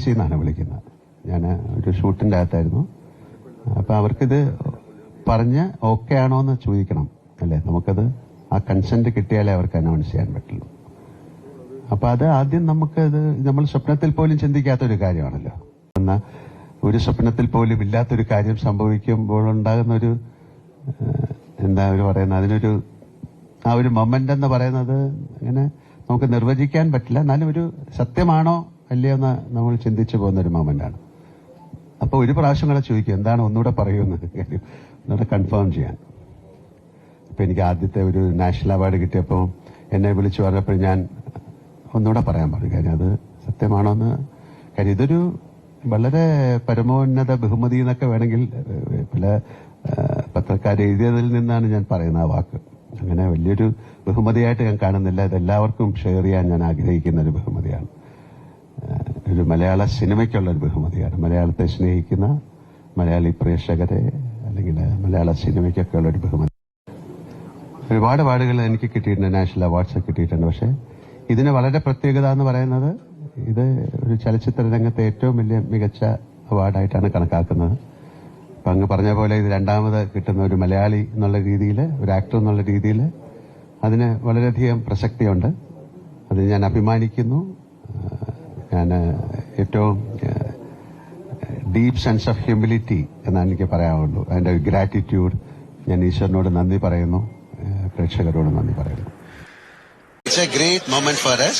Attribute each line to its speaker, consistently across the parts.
Speaker 1: ഓഫീസിൽ നിന്നാണ് വിളിക്കുന്നത്. ഞാൻ ഒരു ഷൂട്ടിന്റെ അകത്തായിരുന്നു. അപ്പോൾ അവർക്കിത് പറഞ്ഞ് ഓക്കെ ആണോ എന്ന് ചോദിക്കണം അല്ലേ? നമുക്കത് ആ കൺസെന്റ് കിട്ടിയാലേ അവർക്ക് അനൗൺസ് ചെയ്യാൻ പറ്റുള്ളൂ. അപ്പോൾ അത് ആദ്യം നമുക്കത് നമ്മൾ സ്വപ്നത്തിൽ പോലും ചിന്തിക്കാത്തൊരു കാര്യമാണല്ലോ. എന്നാ ഒരു സ്വപ്നത്തിൽ പോലും ഇല്ലാത്തൊരു കാര്യം സംഭവിക്കുമ്പോൾ ഉണ്ടാകുന്ന ഒരു എന്താ അവർ പറയുന്നത്? അതിനൊരു ആ ഒരു മൊമെന്റ് എന്ന് പറയുന്നത് അങ്ങനെ നമുക്ക് നിർവചിക്കാൻ പറ്റില്ല. എന്നാലും ഒരു സത്യമാണോ അല്ലയോ എന്ന് നമ്മൾ ചിന്തിച്ചു പോകുന്ന ഒരു മൊമെന്റാണ് അപ്പൊ ഒരു പ്രാവശ്യം കൂടെ ചോദിക്കും എന്താണ് ഒന്നുകൂടെ പറയുമെന്ന് കാര്യം ഒന്നുകൂടെ കൺഫേം ചെയ്യാൻ. അപ്പൊ എനിക്ക് ആദ്യത്തെ ഒരു നാഷണൽ അവാർഡ് കിട്ടിയപ്പോൾ എന്നെ വിളിച്ചു പറഞ്ഞപ്പോൾ ഞാൻ ഒന്നുകൂടെ പറയാൻ പറഞ്ഞു. കാര്യം അത് സത്യമാണോ എന്ന് കാര്യം ഇതൊരു വളരെ പരമോന്നത ബഹുമതി എന്നൊക്കെ വേണമെങ്കിൽ പല പത്രക്കാർ എഴുതിയതിൽ നിന്നാണ് ഞാൻ പറയുന്ന ആ വാക്ക്. അങ്ങനെ വലിയൊരു ബഹുമതിയായിട്ട് ഞാൻ കാണുന്നില്ല. ഇതെല്ലാവർക്കും ഷെയർ ചെയ്യാൻ ഞാൻ ആഗ്രഹിക്കുന്ന ഒരു ബഹുമതിയാണ്. ഒരു മലയാള സിനിമയ്ക്കുള്ള ഒരു ബഹുമതിയാണ്. മലയാളത്തെ സ്നേഹിക്കുന്ന മലയാളി പ്രേക്ഷകരെ അല്ലെങ്കിൽ മലയാള സിനിമയ്ക്കൊക്കെ ഉള്ള ഒരു ബഹുമതി. ഒരുപാട് അവാർഡുകൾ എനിക്ക് കിട്ടിയിട്ടുണ്ട്. നാഷണൽ അവാർഡ്സ് കിട്ടിയിട്ടുണ്ട്. പക്ഷേ ഇതിന് വളരെ പ്രത്യേകത എന്ന് പറയുന്നത് ഇത് ഒരു ചലച്ചിത്ര രംഗത്തെ ഏറ്റവും വലിയ മികച്ച അവാർഡായിട്ടാണ് കണക്കാക്കുന്നത്. അപ്പം അങ്ങ് പറഞ്ഞ പോലെ ഇത് രണ്ടാമത് കിട്ടുന്ന ഒരു മലയാളി എന്നുള്ള രീതിയിൽ ഒരു ആക്ടർ എന്നുള്ള രീതിയിൽ അതിന് വളരെയധികം പ്രസക്തിയുണ്ട്. അത് ഞാൻ അഭിമാനിക്കുന്നു. ഞാൻ ഏറ്റവും ഡീപ് സെൻസ് ഓഫ് ഹ്യൂമിലിറ്റി എന്നാണ് എനിക്ക് പറയാവുള്ളൂ അതിൻ്റെ ഗ്രാറ്റിറ്റ്യൂഡ് ഞാൻ ഈശ്വരനോട് നന്ദി പറയുന്നു ഏഹ് പ്രേക്ഷകരോട് നന്ദി പറയുന്നു
Speaker 2: It's a great moment for us.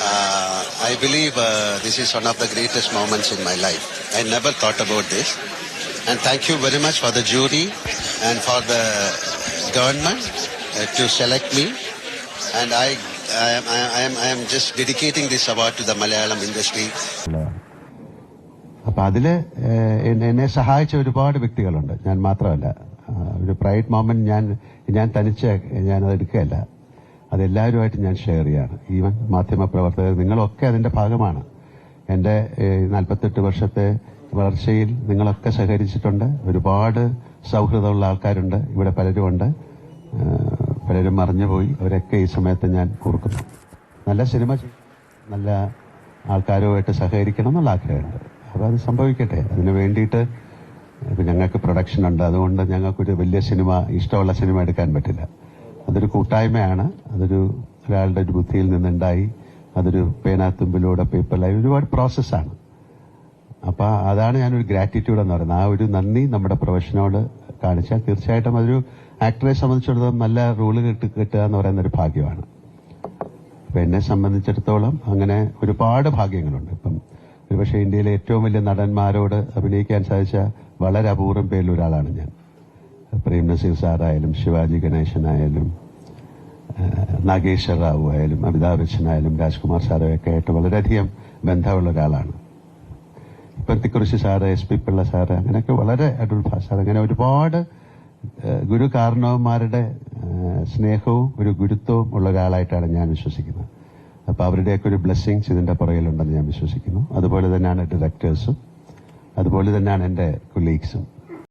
Speaker 2: Uh, I believe uh, this is one of the greatest moments in my life. I never thought about this. And thank you very much for the jury and for the government uh, to select me. And
Speaker 1: അപ്പൊ അതിൽ എന്നെ സഹായിച്ച ഒരുപാട് വ്യക്തികളുണ്ട്. ഞാൻ മാത്രമല്ല. ഒരു pride moment ഞാൻ ഞാൻ തനിച്ച് ഞാൻ അത് എടുക്കുകയല്ല. അതെല്ലാവരുമായിട്ട് ഞാൻ ഷെയർ ചെയ്യാണ്. ഈവൻ മാധ്യമപ്രവർത്തകർ നിങ്ങളൊക്കെ അതിന്റെ ഭാഗമാണ്. എന്റെ നാൽപ്പത്തെട്ട് വർഷത്തെ വളർച്ചയിൽ നിങ്ങളൊക്കെ സഹകരിച്ചിട്ടുണ്ട്. ഒരുപാട് സൗഹൃദമുള്ള ആൾക്കാരുണ്ട്. ഇവിടെ പലരുമുണ്ട്. പലരും മറിഞ്ഞുപോയി. അവരൊക്കെ ഈ സമയത്ത് ഞാൻ ഓർക്കുന്നു. നല്ല സിനിമ നല്ല ആൾക്കാരുമായിട്ട് സഹകരിക്കണം എന്നുള്ള ആഗ്രഹമുണ്ട്. അപ്പോൾ അത് സംഭവിക്കട്ടെ. അതിന് വേണ്ടിയിട്ട് ഞങ്ങൾക്ക് പ്രൊഡക്ഷൻ ഉണ്ട്. അതുകൊണ്ട് ഞങ്ങൾക്കൊരു വലിയ സിനിമ ഇഷ്ടമുള്ള സിനിമ എടുക്കാൻ പറ്റില്ല. അതൊരു കൂട്ടായ്മയാണ്. അതൊരു ഒരാളുടെ ഒരു ബുദ്ധിയിൽ നിന്നുണ്ടായി. അതൊരു പേനാത്തുമ്പിലൂടെ പേപ്പറിലായി. ഒരുപാട് പ്രോസസ്സാണ് അപ്പോൾ അതാണ് ഞാനൊരു ഗ്രാറ്റിറ്റ്യൂഡ് എന്ന് പറയുന്നത്. ആ ഒരു നന്ദി നമ്മുടെ പ്രൊഫഷനോട് കാണിച്ചാൽ തീർച്ചയായിട്ടും അതൊരു ആക്ടറെ സംബന്ധിച്ചിടത്തോളം നല്ല റോൾ കിട്ടി കിട്ടുക എന്ന് പറയുന്ന ഒരു ഭാഗ്യമാണ്. അപ്പൊ എന്നെ സംബന്ധിച്ചിടത്തോളം അങ്ങനെ ഒരുപാട് ഭാഗ്യങ്ങളുണ്ട്. ഇപ്പം ഒരുപക്ഷെ ഇന്ത്യയിലെ ഏറ്റവും വലിയ നടന്മാരോട് അഭിനയിക്കാൻ സാധിച്ച വളരെ അപൂർവം പേരിൽ ഒരാളാണ് ഞാൻ. പ്രേം നസീർ സാറായാലും ശിവാജി ഗണേശനായാലും നാഗേശ്വർ റാവു ആയാലും അമിതാഭ് ബച്ചനായാലും രാജ്കുമാർ സാറുമൊക്കെ ആയിട്ട് വളരെയധികം ബന്ധമുള്ള ഒരാളാണ്. Pathikkurissi sir S P Pillai sir അങ്ങനെയൊക്കെ വളരെ അടൂർ ഭാഷ അങ്ങനെ ഒരുപാട് ഗുരു കാരണവന്മാരുടെ സ്നേഹവും ഒരു ഗുരുത്വവും ഉള്ള ഒരാളായിട്ടാണ് ഞാൻ വിശ്വസിക്കുന്നത്. അപ്പോൾ അവരുടെയൊക്കെ ഒരു ബ്ലെസ്സിങ്സ് ഇതിന്റെ പുറകിലുണ്ടെന്ന് ഞാൻ വിശ്വസിക്കുന്നു. അതുപോലെ തന്നെയാണ് ഡയറക്ടേഴ്സും അതുപോലെ തന്നെയാണ് എന്റെ കൊളീഗ്സും